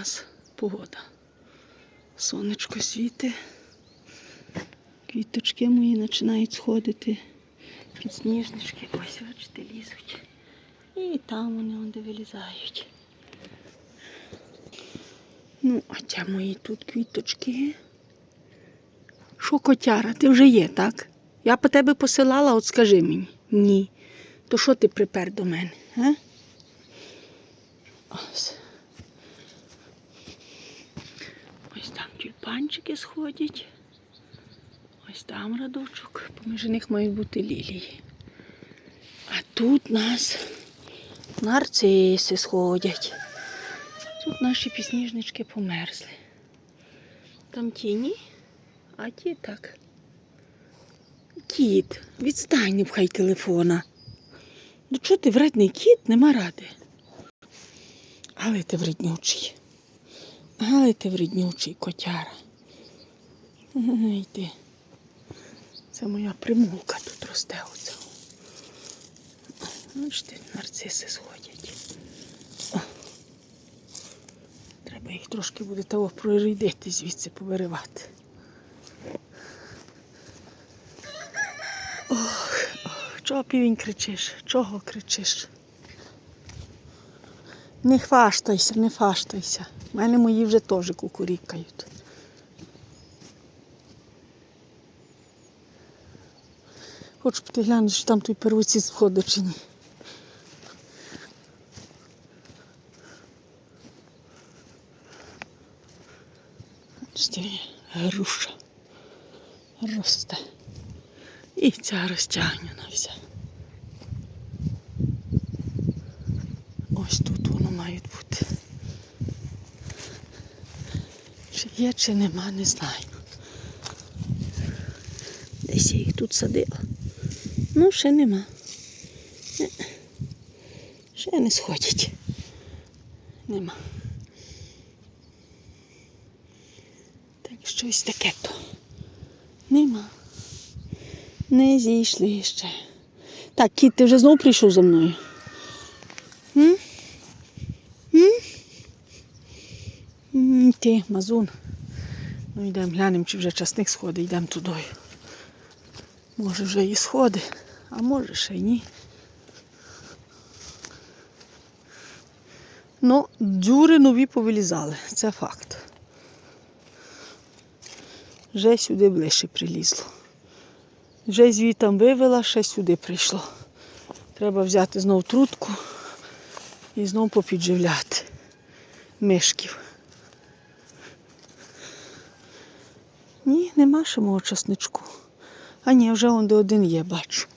нас погода. Сонечко світи. Квіточки мої починають сходити. Підсніжнички. Ось, бачите, лізуть. І там вони де вилізають. Ну, а ця мої тут квіточки. Що, котяра, ти вже є, так? Я по тебе посилала, от скажи мені. Ні. То що ти припер до мене? А? Ось там тюльпанчики сходять. Ось там радочок. Поміж них мають бути лілії. А тут нас нарциси сходять. Тут наші пісніжнички померзли. Там тіні, а ті так. Кіт, відстань, не пхай телефона. Ну чого ти вредний кіт, нема ради. Але ти вреднючий. Але ти вреднючий котяра. Ай ти. Це моя примулка тут росте оце. Бачите, нарциси сходять. Треба їх трошки буде того прорідити звідси повиривати. Ох, ох, чого півень кричиш? Чого кричиш? Не хвастайся, не фаштайся. У мене мої вже теж кукурікають. Хочу піти глянути, що там той первоцвіт входить чи ні. Груша росте. І ця розтягнена вся. Ось тут воно має бути. Чи є, чи нема, не знаю. Десь я їх тут садила. Ну, ще нема. Е, Ще не сходять. Нема. Так щось таке то. Нема. Не зійшли ще. Так, кіт, ти вже знову прийшов за мною. М? М? М, Ти, мазун. Ну йдемо глянемо, чи вже часник сходить, йдемо туди. Може вже і сходить, а може ще й ні. Ну, дзюри нові повилізали, це факт. Вже сюди ближче прилізло. Вже звітом вивела, ще сюди прийшло. Треба взяти знов трутку і знов попідживляти мишків. Ні, нема ще мого часничку. А ні, вже он де один є, бачу.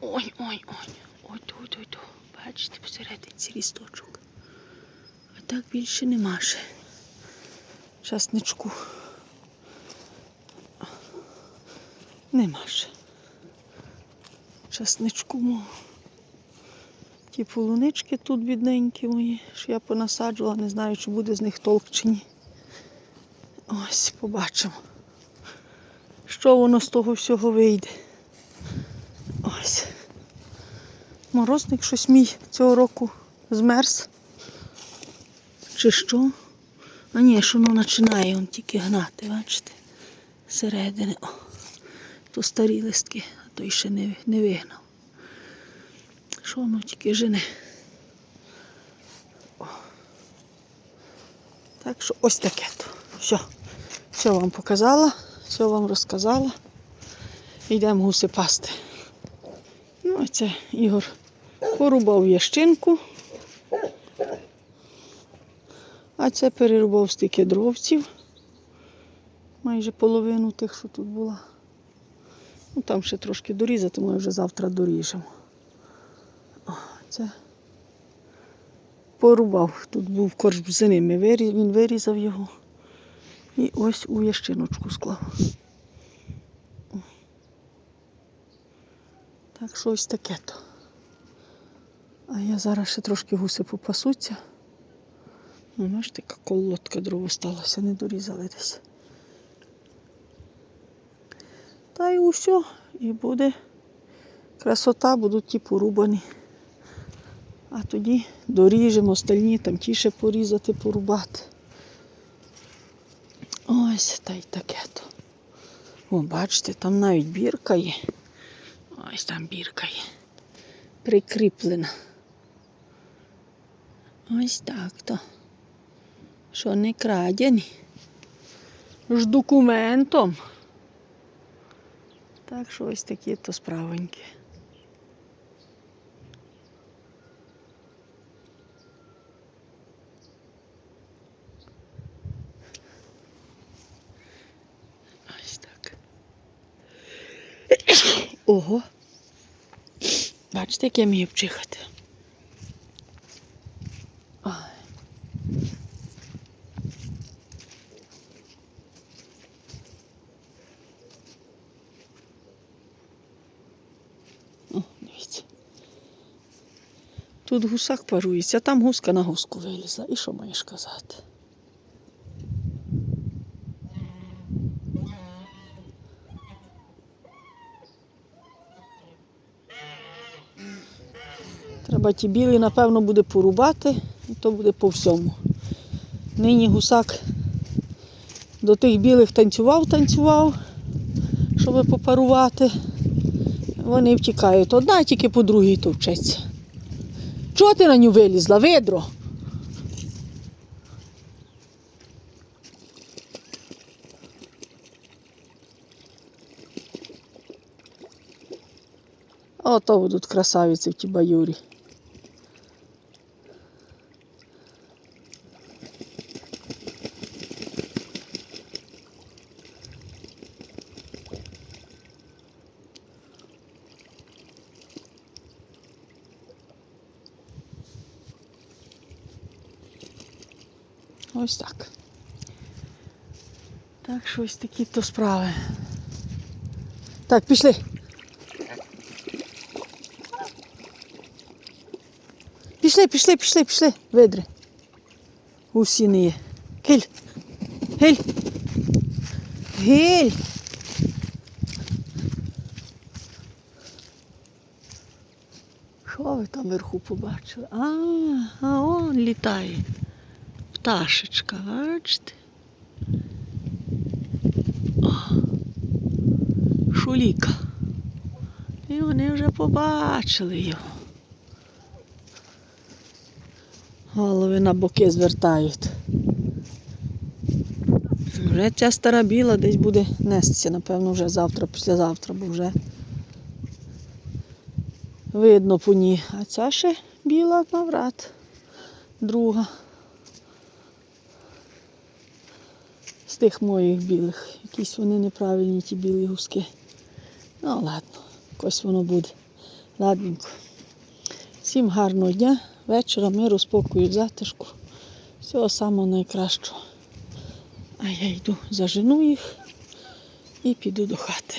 Ой, ой, ой. Ой, ой, ой, ой. Бачите, посередині рісточок. А так більше нема ще. Часничку. Нема ще. Часничку мого. Ті полунички тут бідненькі мої, що я понасаджувала, не знаю, чи буде з них толк чи ні. Ось, побачимо. Що воно з того всього вийде. Ось. Морозник щось мій цього року змерз. Чи що? А ні, що воно починає он тільки гнати, бачите? Зсередини. О, то старі листки, а той ще не, не вигнав. Що воно тільки жене? О. Так що ось таке то. Все. Все вам показала, все вам розказала. Йдемо гуси пасти. Ну, а це Ігор порубав ящинку. А це перерубав стільки дровців. Майже половину тих, що тут була. Ну, там ще трошки дорізати, ми вже завтра доріжемо. О, це порубав. Тут був корж бзини, він вирізав його. І ось у ящиночку склав. Так що ось таке то. А я зараз ще трошки гуси попасуться. Ну, бачите, яка колодка дров осталася, не дорізали десь. Та й усе, і буде красота, будуть ті порубані. А тоді доріжемо остальні, там тіше порізати, порубати. Ось та й таке то. О, бачите, там навіть бірка є. Ось там бірка є. Прикріплена. Ось так то. Що не крадені. З документом. Так що ось такі то справоньки. Ось так. Ого. Бачите, як я вмію вчихати. Ой. О, дивіться. Тут гусак парується, а там гуска на гуску вилізла. І що маєш казати? Треба ті білі, напевно, буде порубати, і то буде по всьому. Нині гусак до тих білих танцював, танцював, щоб попарувати. Вони втікають. Одна тільки по другій товчеться. Чого ти на нього вилізла, видро? Ото будуть красавиці в ті баюрі. Ось так. Так що ось такі то справи. Так, пішли. Пішли, пішли, пішли, пішли, видри. Усі не є. Гель. Гель. Гель. Що ви там вверху побачили? А, а он літає. Пташечка, бачите? О, шуліка. І вони вже побачили його. Голови на боки звертають. Вже ця стара біла десь буде нестися, напевно, вже завтра, післязавтра, бо вже видно по ній. А ця ще біла наврат. Друга. Тих моїх білих. Якісь вони неправильні, ті білі гуски. Ну, ладно, якось воно буде. Ладненько. Всім гарного дня, вечора, миру, спокою, затишку. Всього самого найкращого. А я йду, зажену їх і піду до хати.